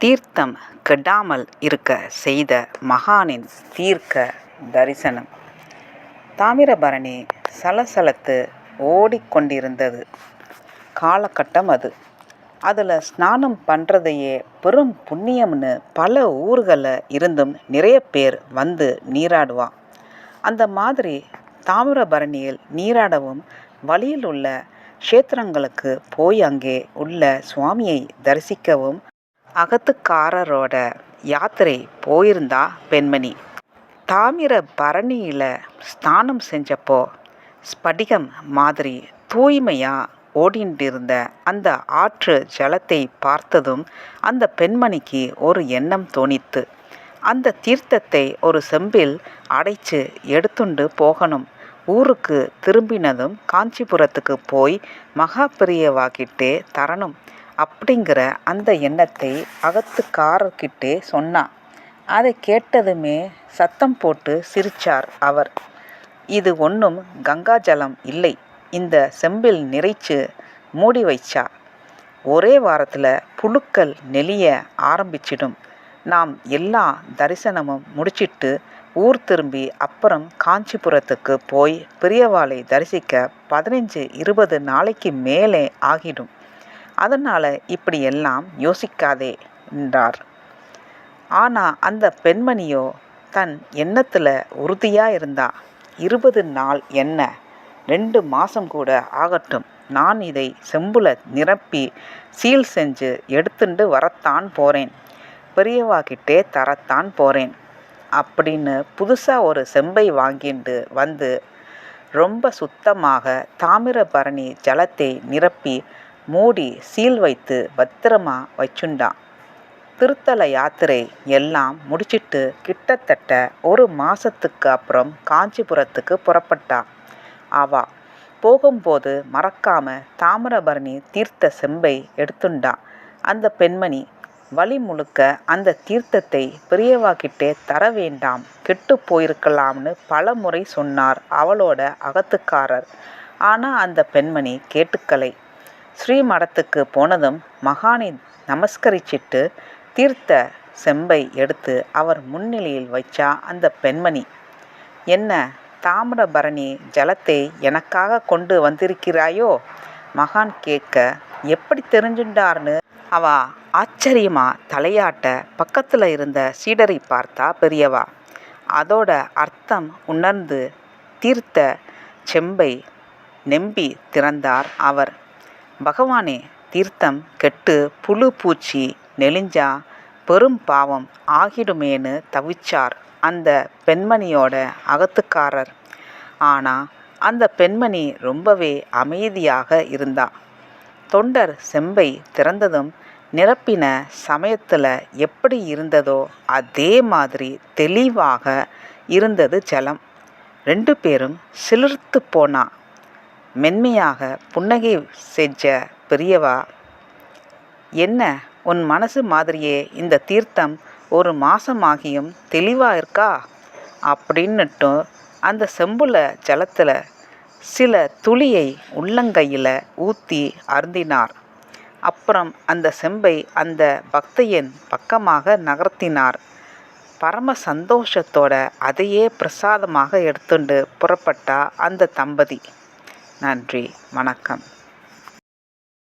தீர்த்தம் கெடாமல் இருக்க செய்த மகானின் தீர்க்க தரிசனம். தாமிரபரணி சலசலத்து ஓடிக்கொண்டிருந்தது. காலகட்டம் அது. அதில் ஸ்நானம் பண்ணுறதையே பெரும் புண்ணியம்னு பல ஊர்களில் இருந்தும் நிறைய பேர் வந்து நீராடுவான் அந்த மாதிரி தாமிரபரணியில் நீராடவும் வழியில் உள்ள க்ஷேத்திரங்களுக்கு போய் அங்கே உள்ள சுவாமியை தரிசிக்கவும் அகத்துக்காரரோட யாத்திரை போயிருந்தா பெண்மணி. தாமிர பரணியில் ஸ்நானம் செஞ்சப்போ ஸ்படிகம் மாதிரி தூய்மையாக ஓடிண்டிருந்த அந்த ஆற்று ஜலத்தை பார்த்ததும் அந்த பெண்மணிக்கு ஒரு எண்ணம் தோணித்து அந்த தீர்த்தத்தை ஒரு செம்பில் அடைச்சு எடுத்துண்டு போகணும். ஊருக்கு திரும்பினதும் காஞ்சிபுரத்துக்கு போய் மகாபிரியவாகிட்டே தரணும். அப்படிங்கிற அந்த எண்ணத்தை அகத்துக்காரர்கிட்டே சொன்னான் அதை கேட்டதுமே சத்தம் போட்டு சிரிச்சார் அவர். இது ஒன்றும் கங்கா ஜலம் இல்லை. இந்த செம்பில் நிறைச்சு மூடி வைச்சா. ஒரே வாரத்தில் புழுக்கள் நெளிய ஆரம்பிச்சிடும். நாம் எல்லா தரிசனமும் முடிச்சிட்டு ஊர் திரும்பி அப்புறம் காஞ்சிபுரத்துக்கு போய் பெரியவாளை தரிசிக்க பதினஞ்சு இருபது நாளைக்கு மேலே ஆகிடும். அதனால் இப்படியெல்லாம் யோசிக்காதே என்றார். ஆனால் அந்த பெண்மணியோ தன் எண்ணத்தில் உறுதியாக இருந்தா இருபது நாள் என்ன? ரெண்டு மாதம் கூட ஆகட்டும். நான் இதை செம்புல நிரப்பி சீல் செஞ்சு எடுத்துண்டு வரத்தான் போகிறேன் பெரியவாகிட்டே தரத்தான் போகிறேன் அப்படின்னு புதுசாக ஒரு செம்பை வாங்கிட்டு வந்து ரொம்ப சுத்தமாக தாமிரபரணி ஜலத்தை நிரப்பி மூடி சீல் வைத்து பத்திரமா வச்சுண்டான். திருத்தல யாத்திரை எல்லாம் முடிச்சிட்டு கிட்டத்தட்ட ஒரு மாசத்துக்கு அப்புறம் காஞ்சிபுரத்துக்கு புறப்பட்டான். அவா போகும்போது மறக்காம தாமிரபரணி தீர்த்த செம்பை எடுத்துண்டான். அந்த பெண்மணி வழி முழுக்க அந்த தீர்த்தத்தை பெரியவாக்கிட்டே தர வேண்டாம் கெட்டு போயிருக்கலாம்னு பல முறை சொன்னார் அவளோட அகத்துக்காரர். ஆனால் அந்த பெண்மணி கேட்டுக்கலை. ஸ்ரீமடத்துக்கு போனதும் மகானை நமஸ்கரிச்சிட்டு தீர்த்த செம்பை எடுத்து அவர் முன்னிலையில் வைச்சா அந்த பெண்மணி என்ன தாமிரபரணி ஜலத்தை எனக்காக கொண்டு வந்திருக்கிறாயோ? மகான் கேட்க எப்படி தெரிஞ்சுண்டார்னு? அவ ஆச்சரியமா தலையாட்ட பக்கத்தில் இருந்த சீடரை பார்த்தா பெரியவா. அதோட அர்த்தம் உணர்ந்து தீர்த்த செம்பை நெம்பி திறந்தார் அவர். பகவானே தீர்த்தம் கெட்டு புழு பூச்சி நெளிஞ்சா பெரும் பாவம் ஆகிடுமேன்னு தவிச்சார் அந்த பெண்மணியோட அகத்துக்காரர். ஆனால் அந்த பெண்மணி ரொம்பவே அமைதியாக இருந்தா. தொண்டர் செம்பை திறந்ததும் நிரப்பின சமயத்தில் எப்படி இருந்ததோ அதே மாதிரி தெளிவாக இருந்தது ஜலம். ரெண்டு பேரும் சிலிர்த்து போனா. மென்மையாக புன்னகை செஞ்ச பெரியவா என்ன உன் மனசு மாதிரியே இந்த தீர்த்தம் ஒரு மாசமாகியும் தெளிவாக இருக்கா? அப்படின்னுட்டும் அந்த செம்புல ஜலத்தில் சில துளியை உள்ளங்கையில் ஊற்றி அருந்தினார். அப்புறம் அந்த செம்பை அந்த பக்தையின் பக்கமாக நகர்த்தினார். பரம சந்தோஷத்தோட அதையே பிரசாதமாக எடுத்துண்டு புறப்பட்டா அந்த தம்பதி. நன்றி. வணக்கம்.